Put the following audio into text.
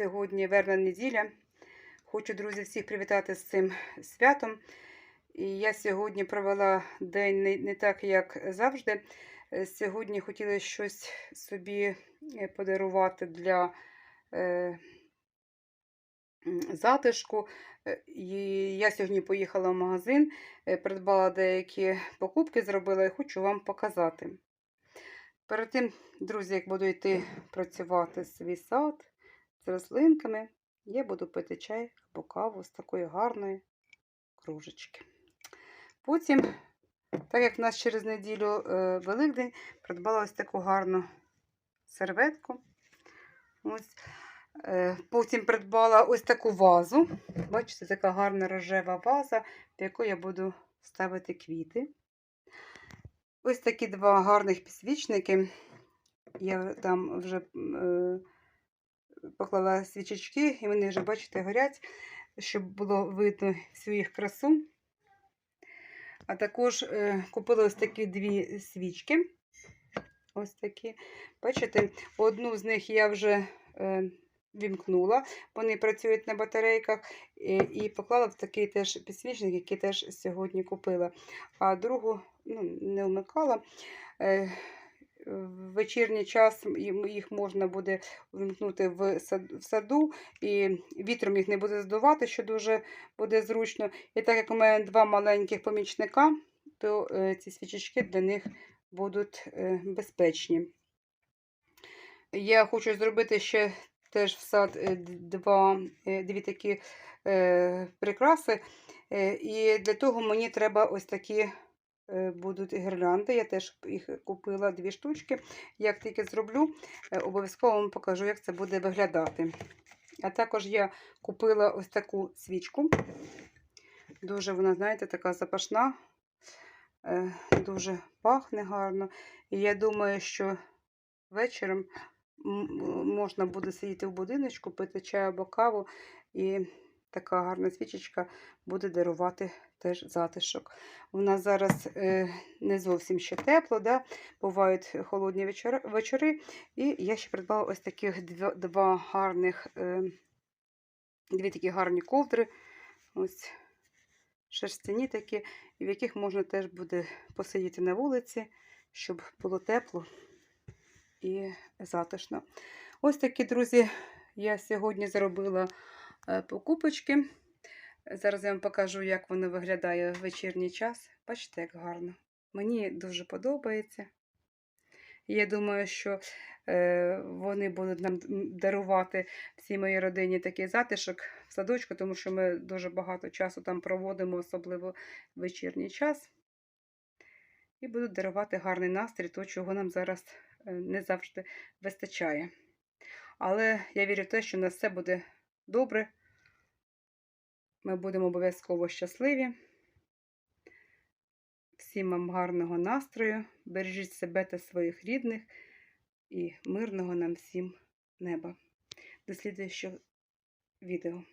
сьогодні вербна неділя. Хочу, друзі, всіх привітати з цим святом. І я сьогодні провела день не, не так, як завжди. Е, Сьогодні хотіла щось собі е, подарувати для е, затишку. Е, І я сьогодні поїхала в магазин, придбала деякі покупки, зробила і хочу вам показати. Перед тим, друзі, як буду йти працювати свій сад з рослинками, я буду пити чай або каву з такої гарної кружечки. Потім, так як в нас через неділю е, Великдень, придбала ось таку гарну серветку. Ось. Е, Потім придбала ось таку вазу. Бачите, така гарна рожева ваза, в яку я буду ставити квіти. Ось такі два гарних підсвічники. Я там вже е, поклала свічечки, і вони вже, бачите, горять, щоб було видно всю їх красу. А також е, купила ось такі дві свічки. Ось такі. Бачите, одну з них я вже е, вімкнула. Вони працюють на батарейках. І, і поклала в такий теж підсвічник, який теж сьогодні купила. А другу ну, не вмикала. В вечірній час їх можна буде вимкнути в саду, і вітром їх не буде здувати, що дуже буде зручно. І так як у мене два маленьких помічника, то е, ці свічечки для них будуть е, безпечні. Я хочу зробити ще теж в сад е, два, дві такі прикраси. І для того мені треба ось такі будуть гірлянди. Я теж їх купила дві штучки. Як тільки зроблю, е, обов'язково вам покажу, як це буде виглядати. А також я купила ось таку свічку. Дуже вона, знаєте, така запашна, е, дуже пахне гарно. І я думаю, що вечором можна буде сидіти в будиночку, пити чай або каву, і така гарна свічечка буде дарувати теж затишок. У нас зараз е, не зовсім ще тепло, да? бувають холодні вечори, вечори. І я ще придбала ось таких два, два гарних, е, дві такі гарні ковдри. Ось шерстяні такі, в яких можна теж буде посидіти на вулиці, щоб було тепло і затишно. Ось такі, друзі, я сьогодні зробила покупочки. Зараз я вам покажу, як воно виглядає в вечірній час. Бачите, як гарно. Мені дуже подобається. Я думаю, що е, вони будуть нам дарувати всій моїй родині такий затишок в садочку, тому що ми дуже багато часу там проводимо, особливо в вечірній час. І будуть дарувати гарний настрій, то, чого нам зараз е, не завжди вистачає. Але я вірю в те, що у нас все буде добре. Ми будемо обов'язково щасливі. Всім вам гарного настрою, бережіть себе та своїх рідних і мирного нам всім неба. До слідуючого відео.